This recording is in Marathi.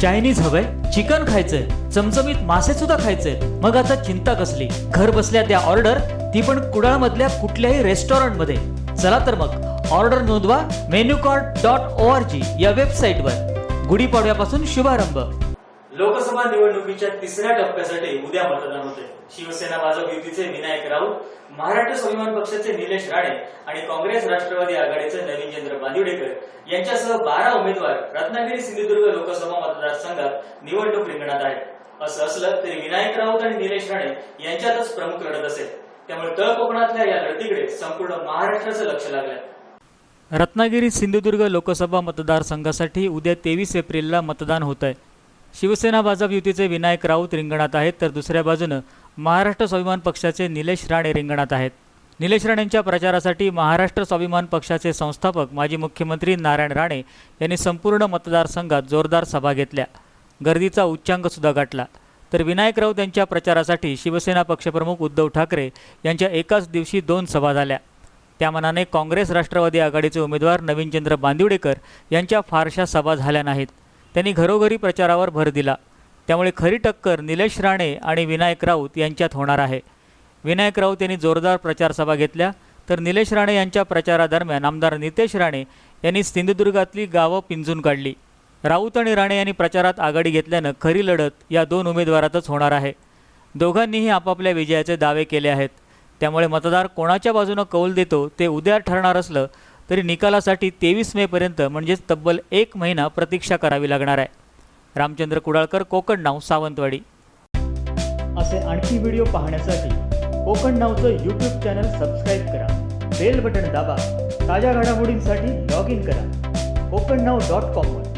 चायनीज हवंय चिकन खायचंय चमचमीत मासे सुद्धा खायचे मग आता चिंता कसली? घर बसल्या त्या ऑर्डर ती पण कुडाळ मधल्या कुठल्याही रेस्टॉरंटमध्ये चला तर मग ऑर्डर नोंदवा menu card dot O R G या वेबसाईट वर गुढीपाडव्यापासून शुभारंभ. लोकसभा निवडणुकीच्या तिसऱ्या टप्प्यासाठी उद्या मतदान होते शिवसेना भाजप युतीचे विनायक राऊत महाराष्ट्र स्वाभिमान पक्षाचे निलेश राणे आणि काँग्रेस राष्ट्रवादी आघाडीचे नवीनचंद्र बांदिवडेकर यांच्यासह बारा उमेदवार रत्नागिरी सिंधुदुर्ग लोकसभा मतदारसंघात निवडणूक रिंगणात आहेत. असं असलं तरी विनायक राऊत आणि निलेश राणे यांच्यातच प्रमुख लढत असेल. त्यामुळे तळ कोकणातल्या या लढतीकडे संपूर्ण महाराष्ट्राचं लक्ष लागलंय. रत्नागिरी सिंधुदुर्ग लोकसभा मतदारसंघासाठी उद्या तेवीस एप्रिलला मतदान होत आहे शिवसेना भाजप युतीचे विनायक राऊत रिंगणात आहेत तर दुसऱ्या बाजूनं महाराष्ट्र स्वाभिमान पक्षाचे निलेश राणे रिंगणात आहेत. निलेश राणेंच्या प्रचारासाठी महाराष्ट्र स्वाभिमान पक्षाचे संस्थापक माजी मुख्यमंत्री नारायण राणे यांनी संपूर्ण मतदारसंघात जोरदार सभा घेतल्या. गर्दीचा उच्चांकसुद्धा गाठला. तर विनायक राऊत यांच्या प्रचारासाठी शिवसेना पक्षप्रमुख उद्धव ठाकरे यांच्या एकाच दिवशी दोन सभा झाल्या. त्यामानाने काँग्रेस राष्ट्रवादी आघाडीचे उमेदवार नवीनचंद्र बांदिवडेकर यांच्या फारशा सभा झाल्या नाहीत. त्यांनी घरोघरी प्रचारावर भर दिला. त्यामुळे खरी टक्कर निलेश राणे आणि विनायक राऊत यांच्यात होणार आहे. विनायक राऊत यांनी जोरदार प्रचारसभा घेतल्या. तर निलेश राणे यांच्या प्रचारादरम्यान आमदार नितेश राणे यांनी सिंधुदुर्गातली गावं पिंजून काढली. राऊत आणि राणे यांनी प्रचारात आघाडी घेतल्यानं खरी लढत या दोन उमेदवारातच होणार आहे. दोघांनीही आपापल्या विजयाचे दावे केले आहेत. त्यामुळे मतदार कोणाच्या बाजूनं कौल देतो ते उद्या ठरणार असलं तरी निकालासाठी तेवीस मेपर्यंत म्हणजेच तब्बल एक महिना प्रतीक्षा करावी लागणार आहे. रामचंद्र कुडाळकर कोकण नाव सावंतवाडी. असे आणखी व्हिडिओ पाहण्यासाठी कोकण नावचं यूट्यूब चॅनल सबस्क्राईब करा. बेल बटन दाबा. ताज्या घडामोडींसाठी लॉग इन करा. कोकण नाव डॉट कॉमवर